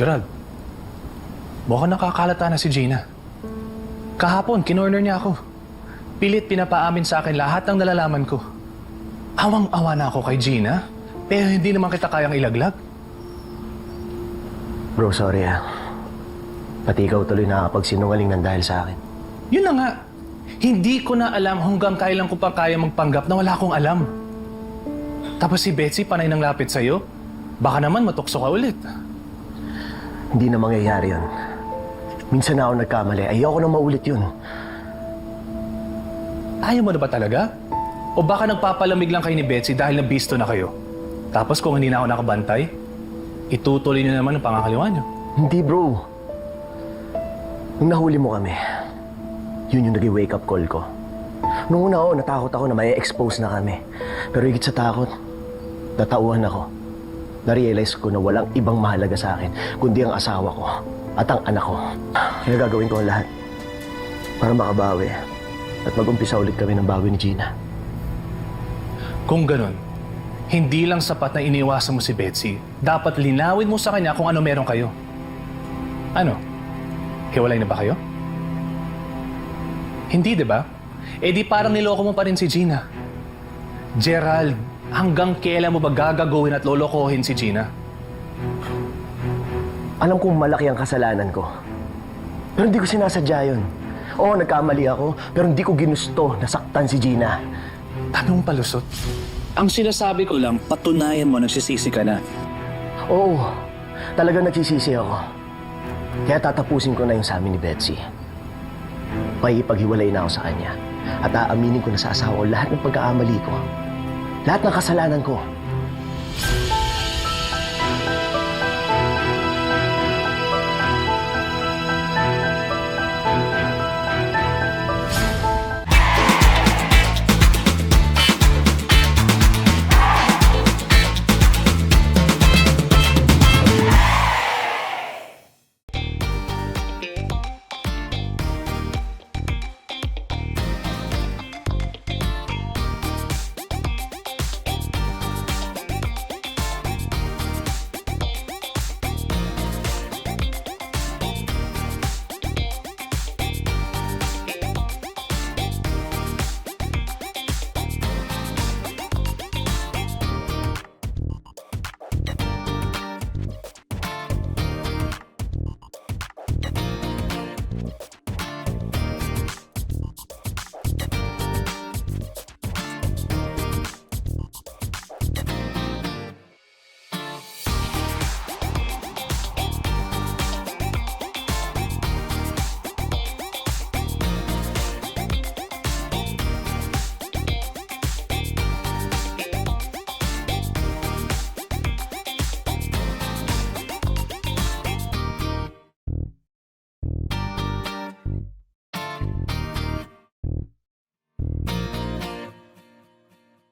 Gerald, mukhang nakakalata na si Gina. Kahapon, kinorner niya ako. Pilit pinapaamin sa akin lahat ng nalalaman ko. Awang-awa na ako kay Gina, pero hindi naman kita kayang ilaglag. Bro, sorry ah. Pati ikaw tuloy nakakapagsinungaling ng dahil sa akin. Yun na nga, hindi ko na alam hanggang kailan ko pa kaya magpanggap na wala akong alam. Tapos si Betsy panay ng lapit sa'yo, baka naman matukso ka ulit. Hindi na mangyayari yun. Minsan na ako nagkamali. Ayoko na maulit yun. Ayaw mo na ba talaga? O baka nagpapalamig lang kayo ni Betsy dahil nabisto na kayo? Tapos kung hindi na ako nakabantay, itutuloy niyo naman ang pangakaliwa niyo. Hindi, bro. Nung nahuli mo kami, yun yung naging wake-up call ko. Noong una ako, natakot ako na may expose na kami. Pero higit sa takot, natauhan ako. Na-realize ko na walang ibang mahalaga sa akin, kundi ang asawa ko at ang anak ko. Kaya gagawin ko ang lahat para makabawi at mag-umpisa ulit kami ng bawi ni Gina. Kung ganun, hindi lang sapat na iniwasan mo si Betsy. Dapat linawin mo sa kanya kung ano meron kayo. Ano? Hiwalay na ba kayo? Hindi, di ba? Eh di parang niloko mo pa rin si Gina. Gerald, hanggang kailan mo ba gagagawin at lolokohin si Gina? Alam kong malaki ang kasalanan ko. Pero hindi ko sinasadya yun. Oo, nagkamali ako, pero hindi ko ginusto na saktan si Gina. Tanong palusot. Ang sinasabi ko lang, patunayan mo nagsisisi ka na. Oo, talagang nagsisisi ako. Kaya tatapusin ko na yung sa amin ni Betsy. Makikipaghiwalay na ako sa kanya. At aaminin ko na sa asawa ko lahat ng pagkaamali ko. Lahat ng kasalanan ko.